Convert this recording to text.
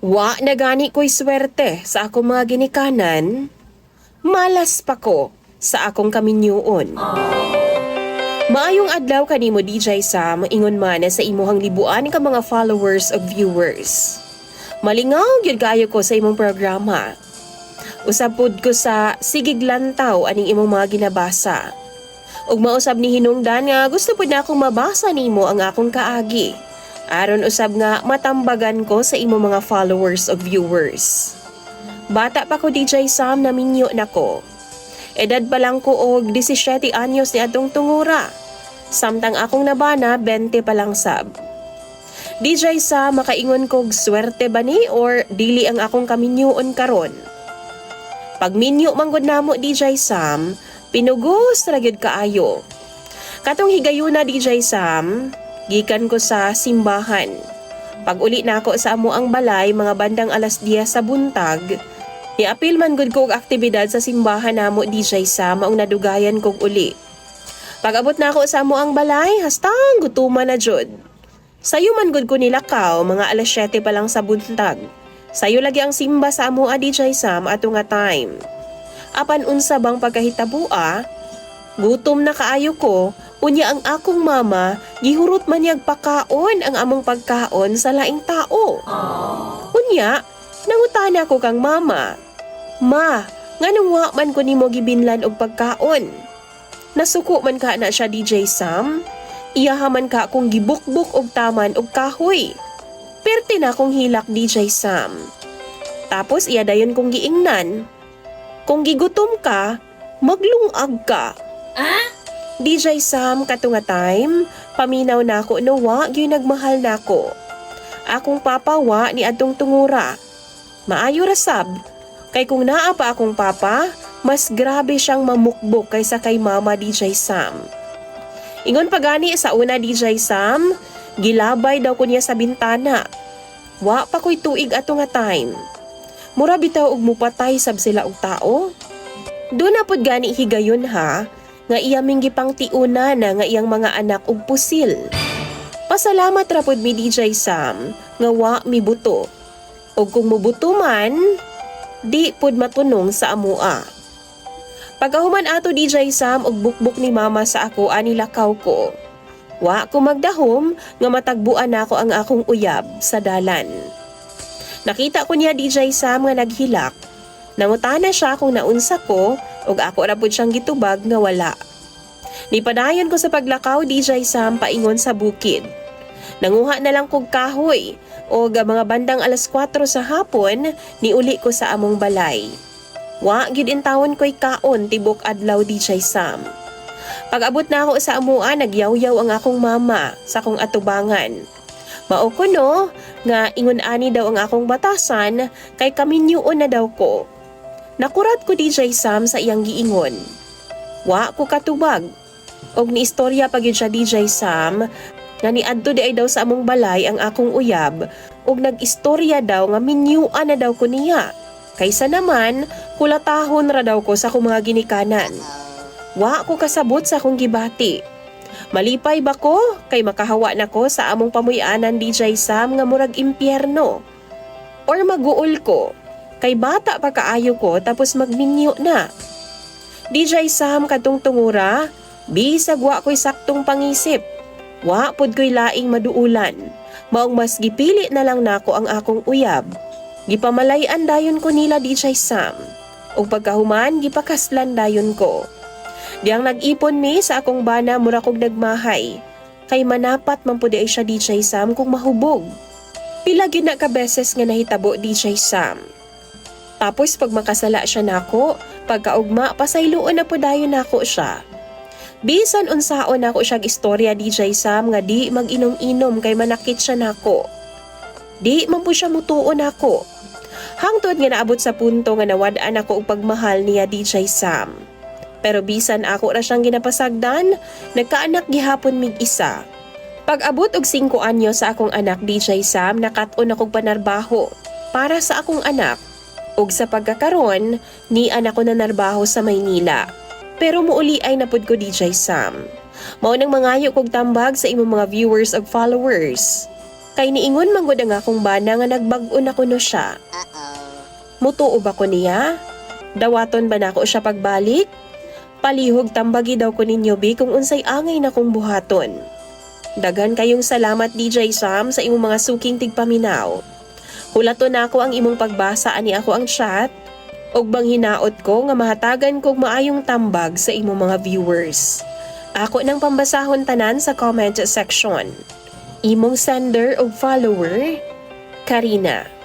Wa na gani ko'y swerte sa akong mga ginikanan, malas pa ko sa akong kaminyuon. Maayong adlaw kanimo DJ Sam, ingon man sa imuhang libuan ka mga followers of viewers. Malingaw gyud kayo ko sa imong programa. Usapod ko sa sigig lantaw aning imong mga ginabasa. Ug mausab ni hinungdan nga gusto pud na akong mabasa nimo ang akong kaagi. Aron usab nga matambagan ko sa imong mga followers of viewers. Bata pa ko DJ Sam na minyo na ko. Edad pa lang ko og 17 anyos ni atong tungura. Samtang akong nabana, 20 pa lang sab. DJ sa makaingon kog swerte ba ni or dili ang akong kaminyuon karon? Pag minyo manggod namo DJ Sam, pinugos ra gyud kaayo. Katong higayuna DJ Sam, gikan ko sa simbahan. Pag uli na ako sa amo ang balay mga bandang alas 10 sa buntag, niapil man gud ko og aktibidad sa simbahan namo DJ Sam maong nadugayan kog uli. Pag abot na ako sa amo ang balay, hastang gutuman na jud. Sayo man gud ko nilakaw, mga alas 7 pa lang sa buntag. Sayo lagi ang simba sa amo a DJ Sam ato nga time. Apan unsa bang pagkahitabua? Gutom na kaayo ko, unya ang akong mama, gihurot man yag pakaon ang among pagkaon sa laing tao. Unya, nangutana ko kang mama, Ma, nganong wa man ko nimo gibinlan og pagkaon? Nasuko man ka na siya DJ Sam? Iyahaman ka kung gibukbuk og taman og kahoy. Perti na kong hilak DJ Sam. Tapos iya dayon kong giingnan. Kung gigutom ka, maglungag ka. Ah? DJ Sam kato nga time, paminaw na ako no wa gyud nagmahal na ako. Akong papa wa ni adtong tungura. Maayo ra sab. Kay kung naa pa akong papa, mas grabe siyang mamukbok kaysa kay mama DJ Sam. Ingon pa gani sa una DJ Sam, gilabay daw ko niya sa bintana. Wa pa ko'y tuig ato nga time. Mura bitaw og mupatay sab sila og tao. Doon na pud gani higayon ha, nga iyaming gipang tiuna na nga iyang mga anak og pusil. Pasalamat ra pud mi DJ Sam nga wa mi buto. Og kung mubuto man, di pud matunong sa amua. Pagahuman ato DJ Sam og bukbuk ni mama sa ako ani lakaw ko. Wa ko magdahom nga matagbuan nako ang akong uyab sa dalan. Nakita ko niya DJ Sam nga naghilak. Nangutana siya kung naunsa ko ug ako ra pud siyang gitubag nga wala. Nipadayon ko sa paglakaw DJ Sam paingon sa bukid. Nanguha na lang kog kahoy o mga bandang alas 4 sa hapon niuli ko sa among balay. Wa gid intawon ko'y kaon tibok adlaw DJ Sam. Pag abot na ako sa amua, nagyaw-yaw ang akong mama sa akong atubangan. Mao ko no, nga ingon ani daw ang akong batasan kay kaminyuon na daw ko. Nakurat ko DJ Sam sa iyang giingon. Wa ko katubag. Og ni istorya pa gyud siya DJ Sam nga niadto di ay daw sa among balay ang akong uyab ug nag-istorya daw nga minyuan na daw ko niya. Kaysa naman, kulatahon ra daw ko sa akong mga ginikanan. Wa ko kasabot sa akong gibati. Malipay ba ko kay makahawa na ko sa among pamuyanan DJ Sam nga murag impyerno? Or maguol ko kay bata pa kaayo ko tapos magminyo na. DJ Sam katong tungura, bisag wa ko'y saktong pangisip. Wa pud ko'y laing maduulan. Maong mas gipili na lang nako ang akong uyab. Gipamalayan dayon ko nila DJ Sam. O pagkahuman, gipakaslan dayon ko. Diyang nag-ipon mi sa akong bana mura kog nagmahay. Kay manapat man pud siya DJ Sam kung mahubog. Pila na ka beses nga nahitabo DJ Sam. Tapos pag makasala siya nako, pagkaugma pasayloon na pud dayon nako siya. Bisan unsaon nako siya istorya DJ Sam nga di mag-inom-inom kay manakit siya nako. Di man po siya mutuon nako. Hangtod nga naabot sa punto nga nawadaan ako og pagmahal niya DJ Sam. Pero bisan ako ra siyang ginapasagdan, nagkaanak gihapon mig isa. Pag abot og 5 anyo sa akong anak DJ Sam, nakat-on akong panarbaho para sa akong anak. Ug sa pagkakaron, ni anak ko na narbaho sa Maynila. Pero muuli ay napud ko DJ Sam. Mao nang mangayo kog tambag sa imong mga viewers ug followers. Kay niingon manggod ang akong bana nga nagbag-o na kuno siya. Mutuo ba ko niya? Dawaton ba nako siya pagbalik? Palihog tambagi daw ko ninyo bi kung unsay angay na kong buhaton. Dagan kayong salamat DJ Sam sa imong mga suking tigpaminaw. Hulaton nako ang imong pagbasa ani ako ang chat og bang hinaot ko nga mahatagan kog maayong tambag sa imong mga viewers. Ako nang pambasahon tanan sa comment section. Imong sender og follower, Karina.